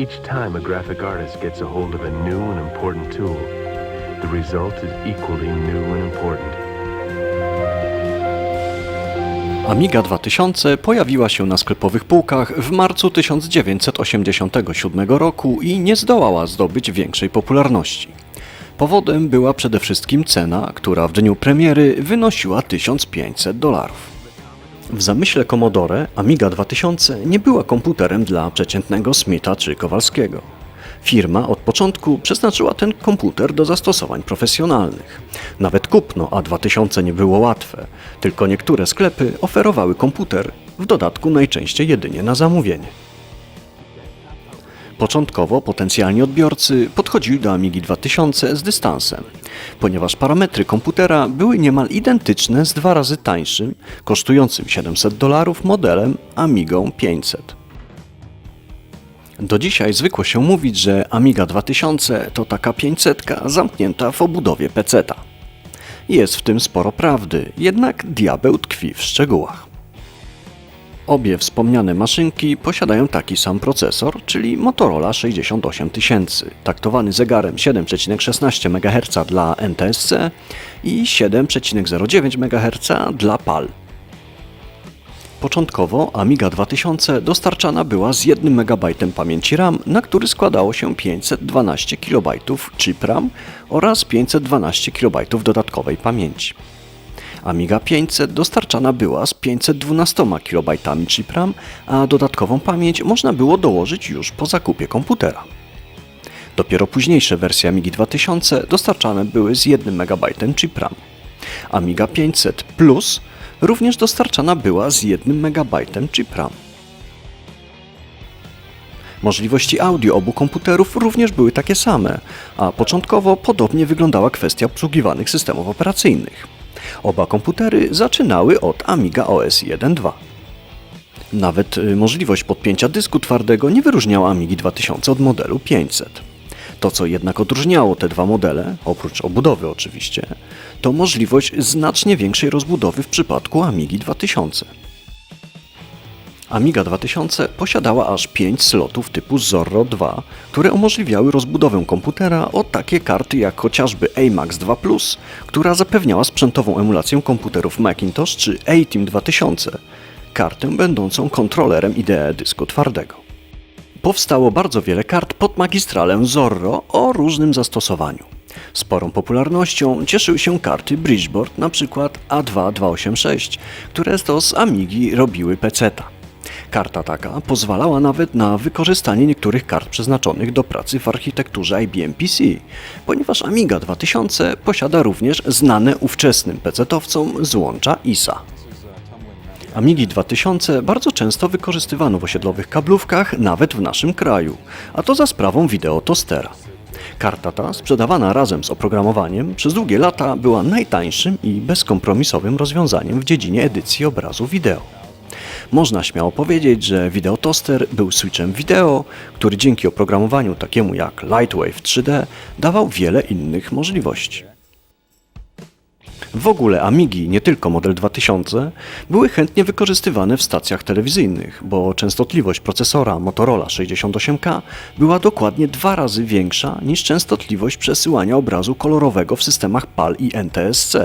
Each time a graphic artist gets a hold of a new and important tool, the result is equally new and important. Amiga 2000 pojawiła się na sklepowych półkach w marcu 1987 roku i nie zdołała zdobyć większej popularności. Powodem była przede wszystkim cena, która w dniu premiery wynosiła 1500 dolarów. W zamyśle Commodore Amiga 2000 nie była komputerem dla przeciętnego Smitha czy Kowalskiego. Firma od początku przeznaczyła ten komputer do zastosowań profesjonalnych. Nawet kupno A2000 nie było łatwe, tylko niektóre sklepy oferowały komputer, w dodatku najczęściej jedynie na zamówienie. Początkowo potencjalni odbiorcy podchodzili do Amigi 2000 z dystansem, ponieważ parametry komputera były niemal identyczne z dwa razy tańszym, kosztującym 700 dolarów modelem Amigą 500. Do dzisiaj zwykło się mówić, że Amiga 2000 to taka 500 zamknięta w obudowie peceta. Jest w tym sporo prawdy, jednak diabeł tkwi w szczegółach. Obie wspomniane maszynki posiadają taki sam procesor, czyli Motorola 68000, taktowany zegarem 7,16 MHz dla NTSC i 7,09 MHz dla PAL. Początkowo Amiga 2000 dostarczana była z 1 MB pamięci RAM, na który składało się 512 KB chip RAM oraz 512 KB dodatkowej pamięci. Amiga 500 dostarczana była z 512 KB chip RAM, a dodatkową pamięć można było dołożyć już po zakupie komputera. Dopiero późniejsze wersje Amigi 2000 dostarczane były z 1 MB chip RAM. Amiga 500 Plus również dostarczana była z 1 MB chip RAM. Możliwości audio obu komputerów również były takie same, a początkowo podobnie wyglądała kwestia obsługiwanych systemów operacyjnych. Oba komputery zaczynały od Amiga OS 1.2. Nawet y, możliwość podpięcia dysku twardego nie wyróżniała Amigi 2000 od modelu 500. To, co jednak odróżniało te dwa modele, oprócz obudowy oczywiście, to możliwość znacznie większej rozbudowy w przypadku Amigi 2000. Amiga 2000 posiadała aż 5 slotów typu Zorro 2, które umożliwiały rozbudowę komputera o takie karty jak chociażby AMAX 2 Plus, która zapewniała sprzętową emulację komputerów Macintosh czy A-Team 2000, kartę będącą kontrolerem IDE dysku twardego. Powstało bardzo wiele kart pod magistralę Zorro o różnym zastosowaniu. Sporą popularnością cieszyły się karty Bridgeboard, np. A2286, które to z Amigi robiły peceta. Karta taka pozwalała nawet na wykorzystanie niektórych kart przeznaczonych do pracy w architekturze IBM PC, ponieważ Amiga 2000 posiada również znane ówczesnym pecetowcom złącza ISA. Amigi 2000 bardzo często wykorzystywano w osiedlowych kablówkach, nawet w naszym kraju, a to za sprawą wideotostera. Karta ta, sprzedawana razem z oprogramowaniem, przez długie lata była najtańszym i bezkompromisowym rozwiązaniem w dziedzinie edycji obrazu wideo. Można śmiało powiedzieć, że wideotoster był switchem wideo, który dzięki oprogramowaniu takiemu jak Lightwave 3D dawał wiele innych możliwości. W ogóle Amigi, nie tylko model 2000, były chętnie wykorzystywane w stacjach telewizyjnych, bo częstotliwość procesora Motorola 68K była dokładnie dwa razy większa niż częstotliwość przesyłania obrazu kolorowego w systemach PAL i NTSC,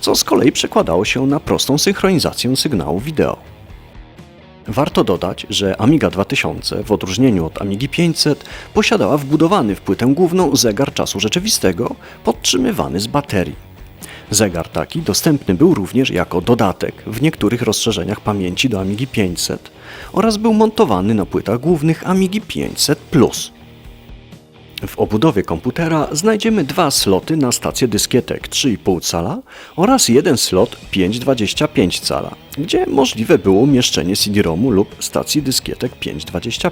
co z kolei przekładało się na prostą synchronizację sygnału wideo. Warto dodać, że Amiga 2000, w odróżnieniu od Amigi 500, posiadała wbudowany w płytę główną zegar czasu rzeczywistego, podtrzymywany z baterii. Zegar taki dostępny był również jako dodatek w niektórych rozszerzeniach pamięci do Amigi 500 oraz był montowany na płytach głównych Amigi 500 Plus. W obudowie komputera znajdziemy dwa sloty na stację dyskietek 3,5 cala oraz jeden slot 5,25 cala, gdzie możliwe było umieszczenie CD-ROMu lub stacji dyskietek 5,25.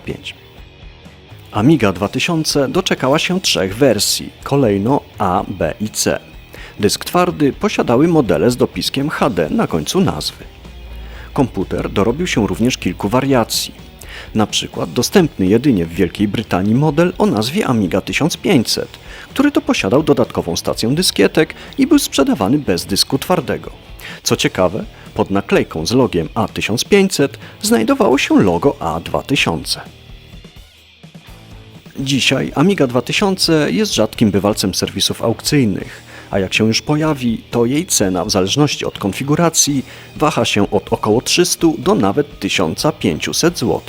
Amiga 2000 doczekała się trzech wersji, kolejno A, B i C. Dysk twardy posiadały modele z dopiskiem HD na końcu nazwy. Komputer dorobił się również kilku wariacji. Na przykład dostępny jedynie w Wielkiej Brytanii model o nazwie Amiga 1500, który to posiadał dodatkową stację dyskietek i był sprzedawany bez dysku twardego. Co ciekawe, pod naklejką z logiem A1500 znajdowało się logo A2000. Dzisiaj Amiga 2000 jest rzadkim bywalcem serwisów aukcyjnych, a jak się już pojawi, to jej cena w zależności od konfiguracji waha się od około 300 do nawet 1500 zł.